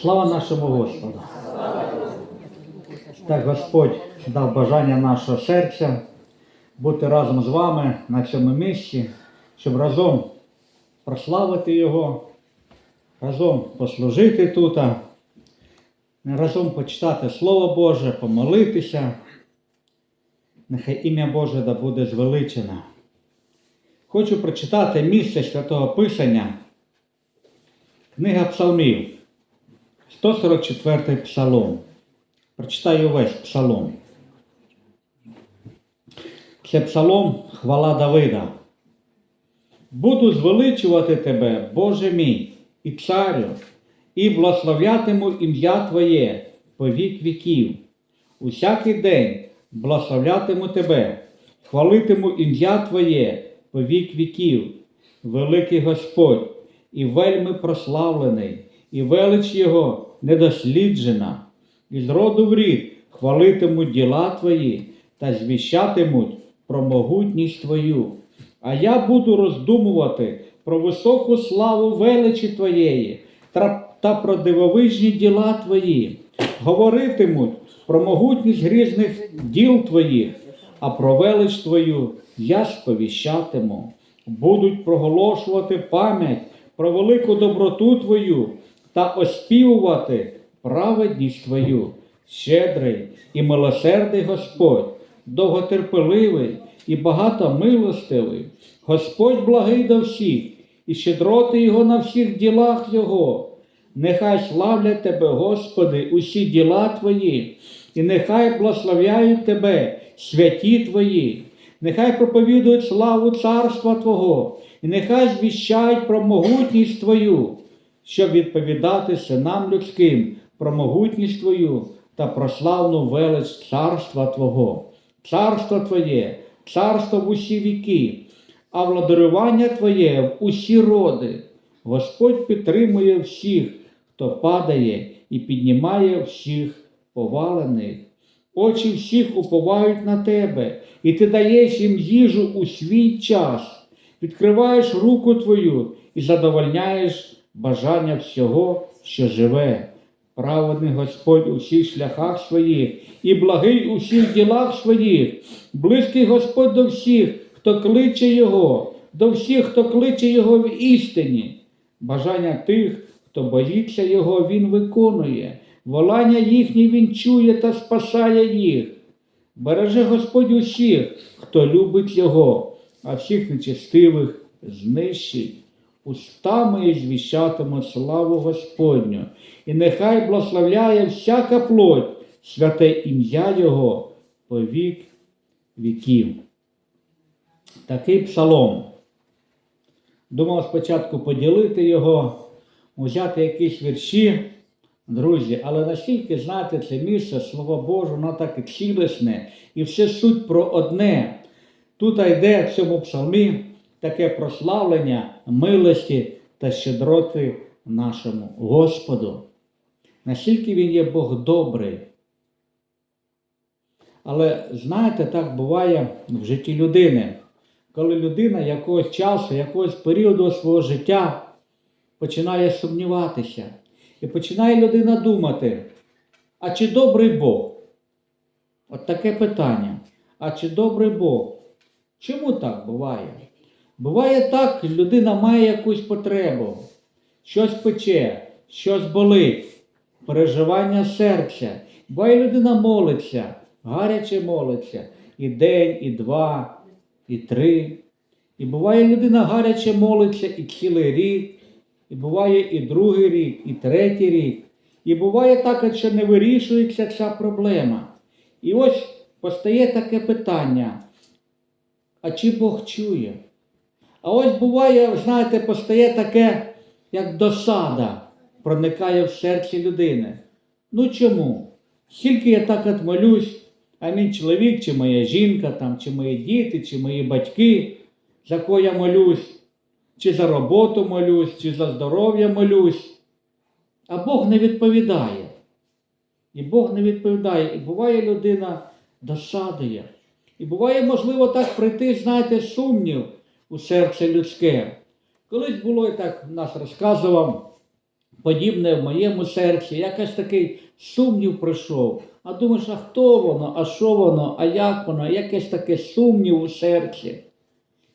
Слава нашому Господу. Так Господь дав бажання нашого серця бути разом з вами на цьому місці, щоб разом прославити Його, разом послужити тут, разом почитати Слово Боже, помолитися. Нехай ім'я Боже да буде звеличене. Хочу прочитати місце Святого Писання, книга Псалмів, 144 псалом. Прочитаю весь псалом. Це псалом хвала Давида. Буду звеличувати тебе, Боже мій, і царю, і благословлятиму ім'я Твоє по вік віків. Усякий день благословлятиму тебе, хвалитиму ім'я Твоє по вік віків, великий Господь, і вельми прославлений, і велич Його недосліджена, і з роду в рід хвалитимуть діла Твої та звіщатимуть про могутність Твою. А я буду роздумувати про високу славу величі Твоєї та про дивовижні діла Твої. Говоритимуть про могутність грізних діл Твоїх, а про велич Твою я сповіщатиму. Будуть проголошувати пам'ять про велику доброту Твою та оспівувати праведність Твою, щедрий і милосердий Господь, довготерпеливий і багатомилостивий, Господь благий до всіх, і щедроти Його на всіх ділах Його. Нехай славлять Тебе, Господи, усі діла Твої, і нехай благословляють Тебе святі Твої, нехай проповідують славу царства Твого, і нехай звіщають про могутність Твою, щоб відповідати синам людським про могутність Твою та про славну велич царства Твого. Царство Твоє, царство в усі віки, а владарювання Твоє в усі роди. Господь підтримує всіх, хто падає, і піднімає всіх повалених. Очі всіх уповають на тебе, і ти даєш їм їжу у свій час, відкриваєш руку твою і задовольняєш бажання всього, що живе. Праведний Господь у всіх шляхах своїх і благий у всіх ділах своїх, близький Господь до всіх, хто кличе Його, до всіх, хто кличе Його в істині. Бажання тих, хто боїться Його, Він виконує, волання їхні Він чує та спасає їх. Береже Господь усіх, хто любить Його, а всіх нечестивих знищить. Устами і звіщатиму славу Господню, і нехай благословляє всяка плоть, святе ім'я Його по вік віків. Такий псалом. Думав спочатку поділити його, взяти якісь вірші, друзі, але настільки, знаєте, це місце, Слово Боже, воно так і цілісне, і все суть про одне. Тут йде в цьому псалмі таке прославлення милості та щедроти нашому Господу. Наскільки Він є Бог добрий. Але знаєте, так буває в житті людини, коли людина якогось часу, якогось періоду свого життя починає сумніватися. І починає людина думати, а чи добрий Бог? От таке питання. А чи добрий Бог? Чому так буває? Буває так, людина має якусь потребу, щось пече, щось болить, переживання серця. Буває людина молиться, гаряче молиться і день, і два, і три. І буває людина гаряче молиться і цілий рік, і буває і другий рік, і третій рік. І буває так, що не вирішується ця проблема. І ось постає таке питання: а чи Бог чує? А ось буває, знаєте, постає таке, як досада, проникає в серце людини. Ну чому? Скільки я так от молюсь, а мій чоловік, чи моя жінка, там, чи мої діти, чи мої батьки, за кого я молюсь, чи за роботу молюсь, чи за здоров'я молюсь. А Бог не відповідає. І Бог не відповідає. І буває людина досадує. І буває, можливо, так прийти, знаєте, сумнів у серце людське. Колись було, і так нас розказував подібне в моєму серці, якось такий сумнів прийшов. А думаєш, а хто воно, а що воно, а як воно, якесь таке сумнів у серці.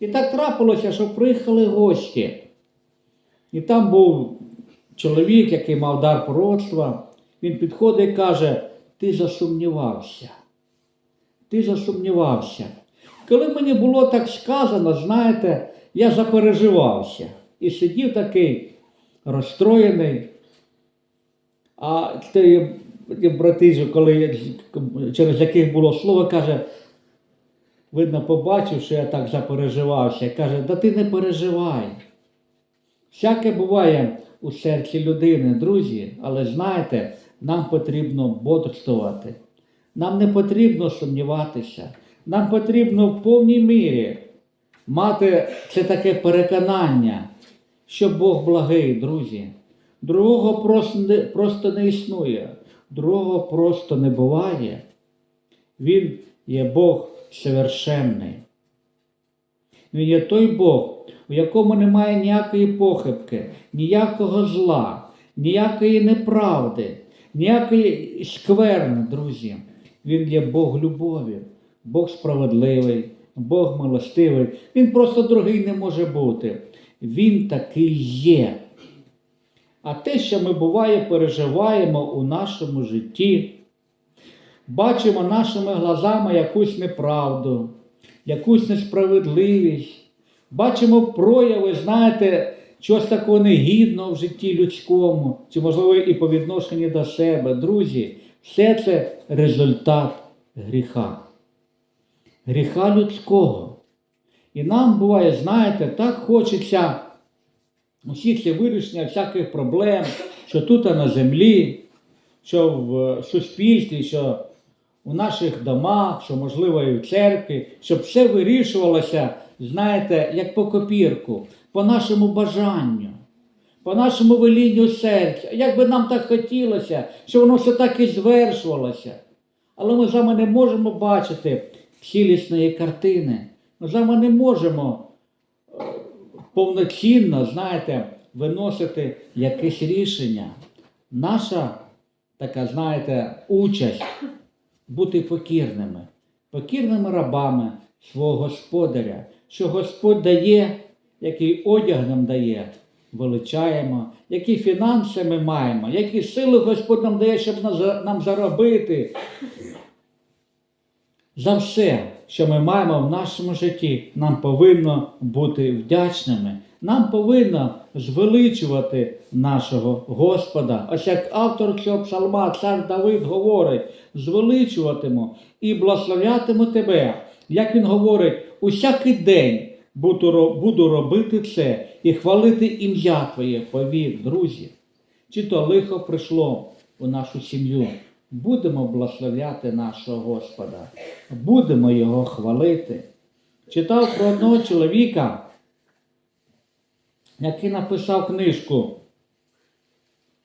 І так трапилося, що приїхали гості. І там був чоловік, який мав дар пророцтва. Він підходить і каже: Ти засумнівався. Ти засумнівався. Коли мені було так сказано, знаєте, я запереживався і сидів такий розстроєний. А ті, ті брати, коли через яких було слово, каже, видно, побачив, що я так запереживався, каже, да ти не переживай. Всяке буває у серці людини, друзі, але знаєте, нам потрібно бодрствувати. Нам не потрібно сумніватися. Нам потрібно в повній мірі мати це таке переконання, що Бог благий, друзі. Другого просто не, існує, другого просто не буває. Він є Бог совершенний. Він є той Бог, у якому немає ніякої похибки, ніякого зла, ніякої неправди, ніякої скверни, друзі. Він є Бог любові, Бог справедливий, Бог милостивий. Він просто другий не може бути. Він такий є. А те, що ми буває переживаємо у нашому житті, бачимо нашими глазами якусь неправду, якусь несправедливість, бачимо прояви, знаєте, чогось такого негідного в житті людському, чи, можливо, і по відношенню до себе. Друзі, все це результат гріха. Гріха людського. І нам буває, знаєте, так хочеться усіх це вирішення всяких проблем, що тут на землі, що в суспільстві, що у наших домах, що, можливо, і в церкві, щоб все вирішувалося, знаєте, як по копірку, по нашому бажанню, по нашому велінню серця. Як би нам так хотілося, щоб воно все так і звершувалося. Але ми з вами не можемо бачити цілісної картини. Ми з вами не можемо е, повноцінно, знаєте, виносити якесь рішення. Наша така, знаєте, участь бути покірними, покірними рабами свого Господаря, що Господь дає, який одяг нам дає, величаємо, які фінанси ми маємо, які сили Господь нам дає, щоб нам заробити. За все, що ми маємо в нашому житті, нам повинно бути вдячними. Нам повинно звеличувати нашого Господа. Ось як автор цього псалма, цар Давид говорить: звеличуватиму і благословлятиму тебе. Як він говорить, усякий день буду, робити це і хвалити ім'я Твоє, повір, друзі. Чи то лихо прийшло у нашу сім'ю, будемо благословляти нашого Господа, будемо Його хвалити. Читав про одного чоловіка, який написав книжку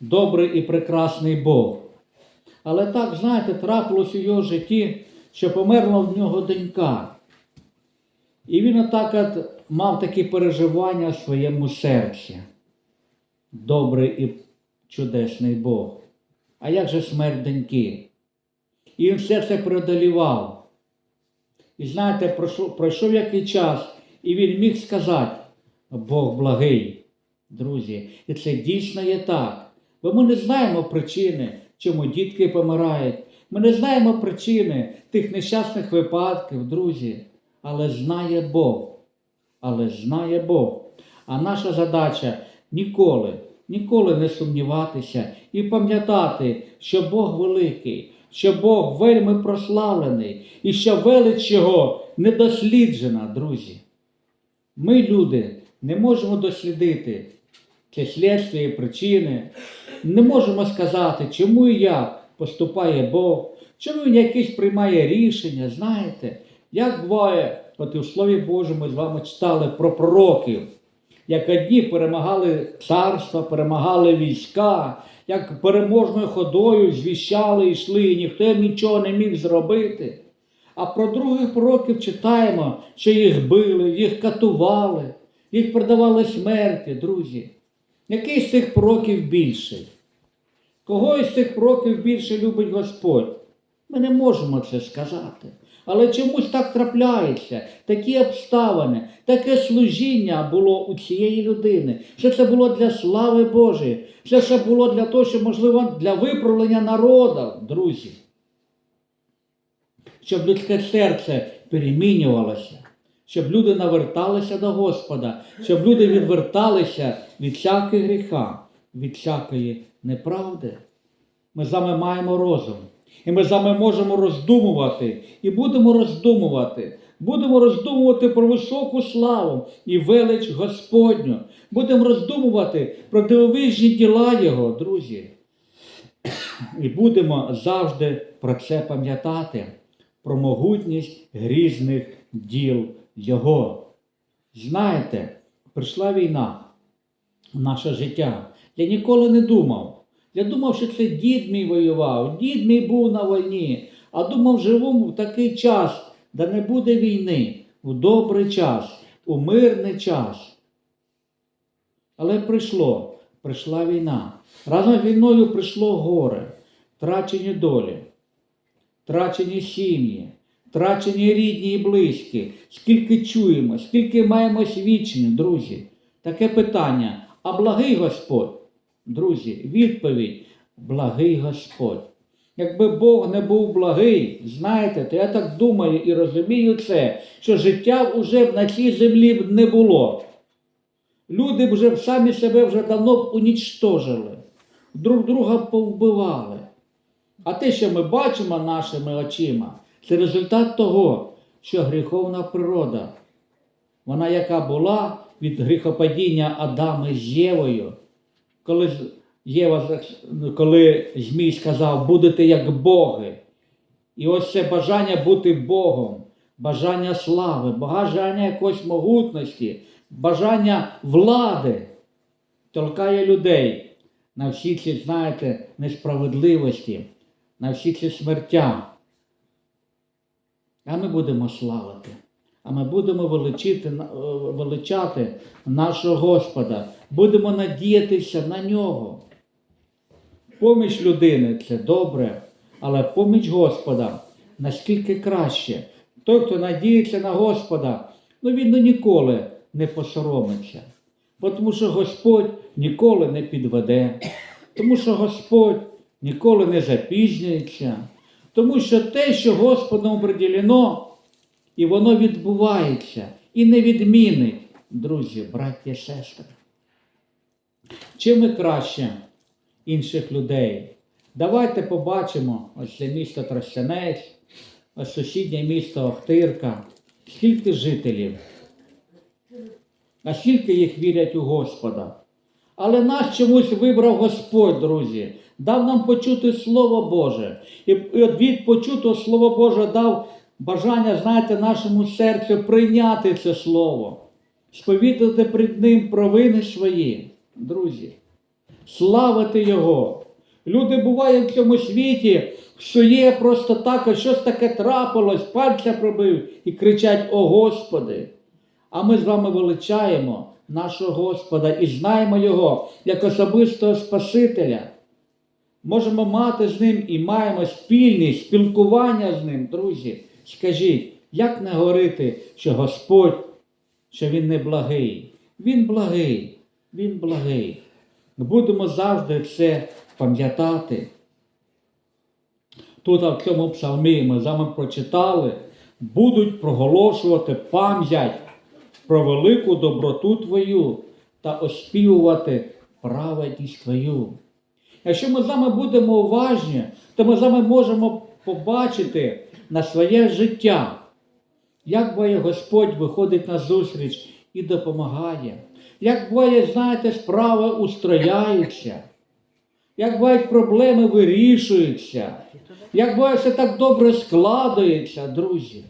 Добрий і прекрасний Бог. Але так, знаєте, трапилось у його житті, що померла в нього донька. І він отак от мав такі переживання в своєму серці. Добрий і чудесний Бог. А як же смерть доньки? І він все це преодолівав. І знаєте, пройшов, пройшов який час, і він міг сказати, Бог благий, друзі. І це дійсно є так. Бо ми не знаємо причини, чому дітки помирають. Ми не знаємо причини тих нещасних випадків, друзі. Але знає Бог. Але знає Бог. А наша задача ніколи, ніколи не сумніватися і пам'ятати, що Бог великий, що Бог вельми прославлений і що велич Його недосліджена, друзі. Ми, люди, не можемо дослідити це слідство і причини. Не можемо сказати, чому і як поступає Бог, чому він якісь приймає рішення. Знаєте, як буває, от і в Слові Божому ми з вами читали про пророків, як одні перемагали царства, перемагали війська, як переможною ходою звіщали йшли, і ніхто нічого не міг зробити. А про других пророків читаємо, що їх били, їх катували, їх продавали смерті, друзі. Який з цих пророків більший? Кого із цих пророків більше любить Господь? Ми не можемо це сказати. Але чомусь так трапляється, такі обставини, таке служіння було у цієї людини. Що це було для слави Божої, що це було для того, що, можливо, для виправлення народу, друзі. Щоб людське серце перемінювалося, щоб люди наверталися до Господа, щоб люди відверталися від всякого гріха, від всякої неправди. Ми з вами маємо розум. І ми з вами можемо роздумувати і будемо роздумувати. Будемо роздумувати про високу славу і велич Господню. Будемо роздумувати про дивовижні діла Його, друзі. І будемо завжди про це пам'ятати, про могутність грізних діл Його. Знаєте, прийшла війна в наше життя. Я ніколи не думав. Я думав, що це дід мій воював, дід мій був на війні, а думав, живу в такий час, де не буде війни, у добрий час, у мирний час. Але прийшло, прийшла війна. Разом з війною прийшло горе, трачені долі, трачені сім'ї, трачені рідні і близькі. Скільки чуємо, скільки маємо свідчень, друзі. Таке питання. А благий Господь? Друзі, відповідь благий Господь. Якби Бог не був благий, знаєте, то я так думаю і розумію це, що життя вже б на цій землі б не було. Люди б вже самі себе вже давно б унічтожили, друг друга повбивали. А те, що ми бачимо нашими очима, це результат того, що гріховна природа, вона яка була від гріхопадіння Адама з Євою, коли Єва, коли Змій сказав, будете як Боги. І ось це бажання бути Богом, бажання слави, бажання якоїсь могутності, бажання влади толкає людей на всі ці, знаєте, несправедливості, на всі ці смертя. А ми будемо славити, а ми будемо величити, е, величати нашого Господа, будемо надіятися на нього. Поміч людини це добре, але поміч Господа наскільки краще. Той, хто надіється на Господа, ну він ну, ніколи не посоромиться. Тому що Господь ніколи не підведе, тому що Господь ніколи не запізнюється, тому що те, що Господом приділено, і воно відбувається і не відмінить, друзі, браття сестри. Чим ми краще інших людей? Давайте побачимо ось це місто Тростянець, ось сусіднє місто Охтирка. Скільки жителів? А скільки їх вірять у Господа? Але нас чомусь вибрав Господь, друзі, дав нам почути Слово Боже. І від почутого Слово Боже дав бажання, знаєте, нашому серцю прийняти це Слово, сповідати перед Ним провини свої, друзі, славити Його. Люди бувають в цьому світі, що є просто так, щось таке трапилось, пальця пробив і кричать: О Господи! А ми з вами величаємо нашого Господа і знаємо Його як особистого Спасителя. Можемо мати з ним і маємо спільність, спілкування з ним, друзі. Скажіть, як не говорити, що Господь, що Він не благий? Він благий, Він благий. Будемо завжди це пам'ятати. Тут в цьому псалмі ми з вами прочитали, будуть проголошувати пам'ять про велику доброту Твою та оспівувати праведність Твою. Якщо ми з вами будемо уважні, то ми з вами можемо побачити на своє життя, як буває Господь виходить на зустріч і допомагає. Як буває, знаєте, справи устрояються, як бувають проблеми вирішуються, як буває, все так добре складується, друзі.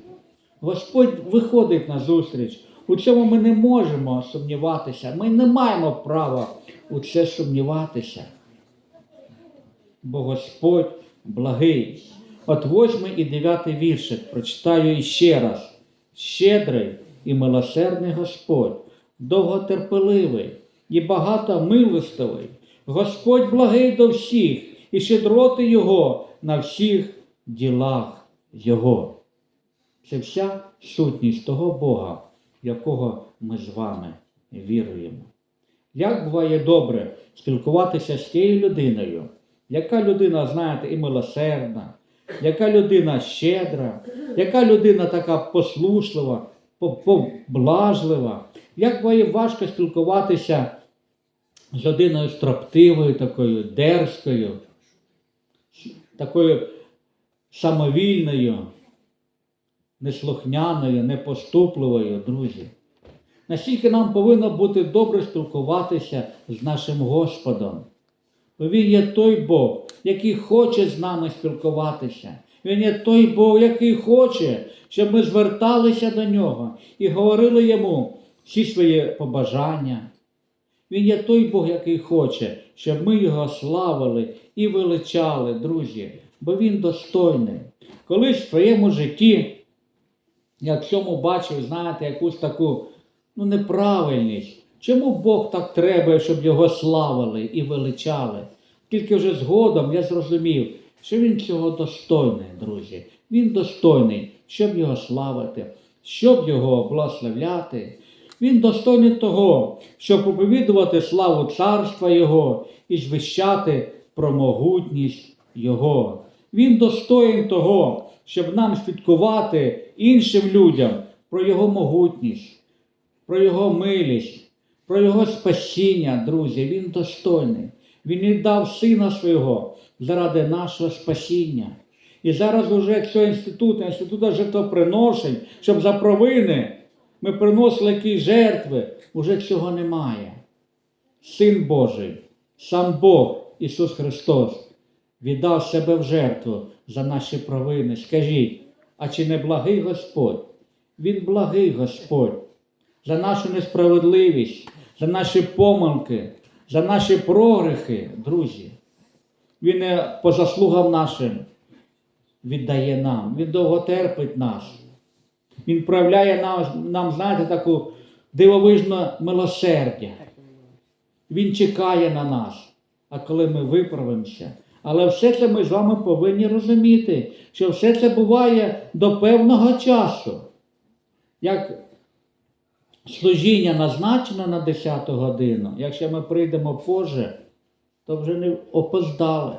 Господь виходить на зустріч. У цьому ми не можемо сумніватися. Ми не маємо права у це сумніватися. Бо Господь благий. От 8 і 9 віршик прочитаю іще раз. Щедрий і милосердний Господь, довготерпеливий і багато милостивий. Господь благий до всіх, і щедроти Його на всіх ділах Його. Це вся сутність того Бога, якого ми з вами віруємо. Як буває добре спілкуватися з тією людиною, яка людина, знаєте, і милосердна, яка людина щедра, яка людина така послушлива, поблажлива, як буває важко спілкуватися з людиною строптивою, такою дерзкою, такою самовільною, неслухняною, непоступливою, друзі. Настільки нам повинно бути добре спілкуватися з нашим Господом. Бо Він є той Бог, який хоче з нами спілкуватися. Він є той Бог, який хоче, щоб ми зверталися до нього і говорили йому всі свої побажання. Він є той Бог, який хоче, щоб ми його славили і величали, друзі, бо він достойний. Колись в своєму житті я в цьому бачив, знаєте, якусь таку ну, неправильність. Чому Бог так треба, щоб його славили і величали? Тільки вже згодом я зрозумів, що він цього достойний, друзі. Він достойний, щоб його славити, щоб його благословляти. Він достойний того, щоб проповідувати славу царства Його і звіщати про могутність Його. Він достоїн того, щоб нам свідкувати іншим людям про Його могутність, про Його милість, про Його спасіння, друзі. Він достойний. Він віддав Сина Свого заради нашого спасіння. І зараз уже цього інституту, інституту жертвоприношень, щоб за провини ми приносили якісь жертви, уже цього немає. Син Божий, сам Бог Ісус Христос віддав себе в жертву за наші провини. Скажіть, а чи не благий Господь? Він благий Господь за нашу несправедливість, за наші помилки, за наші прогрехи, друзі. Він не по заслугам нашим віддає нам, Він довго терпить нас. Він проявляє нам, нам знаєте, таку дивовижну милосердя. Він чекає на нас. А коли ми виправимося, але все це ми з вами повинні розуміти, що все це буває до певного часу. Як служіння назначено на 10 годину, якщо ми прийдемо позже, то вже не опоздали.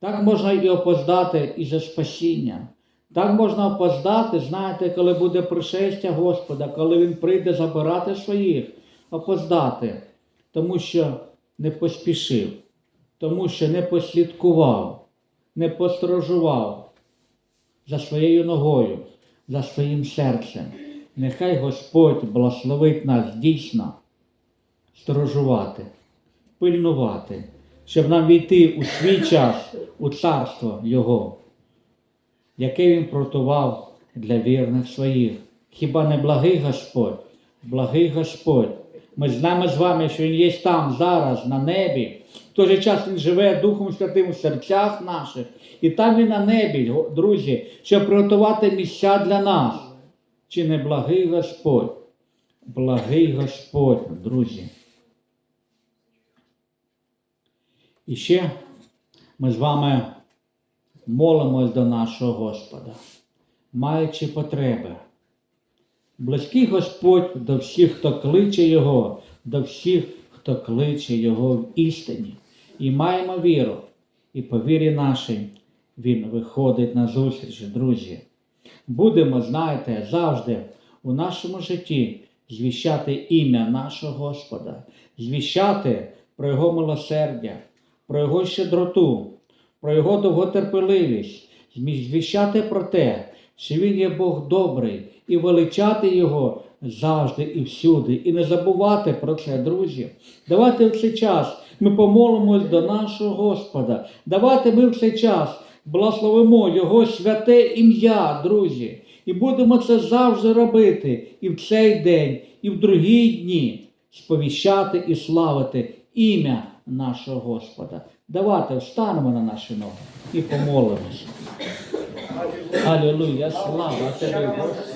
Так можна і опоздати і за спасіння. Так можна опоздати, знаєте, коли буде пришестя Господа, коли Він прийде забирати своїх, опоздати, тому що не поспішив, тому що не послідкував, не посторожував за своєю ногою, за своїм серцем. Нехай Господь благословить нас дійсно сторожувати, пильнувати, щоб нам війти у свій час у царство Його, яке Він протував для вірних своїх. Хіба не благий Господь? Благий Господь. Ми знаємо з вами, що Він є там, зараз, на небі. В той же час Він живе Духом Святим у серцях наших. І там Він на небі, друзі, щоб приготувати місця для нас. Чи не благий Господь? Благий Господь, друзі. І ще ми з вами молимось до нашого Господа, маючи потреби. Близький Господь до всіх, хто кличе Його, до всіх, хто кличе Його в істині. І маємо віру, і по вірі нашій Він виходить на зустріч, друзі. Будемо, знаєте, завжди у нашому житті звіщати ім'я нашого Господа, звіщати про Його милосердя, про Його щедроту, про Його довготерпеливість, звіщати про те, що Він є Бог добрий, і величати Його завжди і всюди, і не забувати про це, друзі. Давайте в цей час ми помолимось до нашого Господа. Давайте ми в цей час благословимо Його святе ім'я, друзі. І будемо це завжди робити і в цей день, і в другі дні сповіщати і славити ім'я нашого Господа. Давайте встанемо на наші ноги і помолимося. Алілуя, слава Тебе, Господи.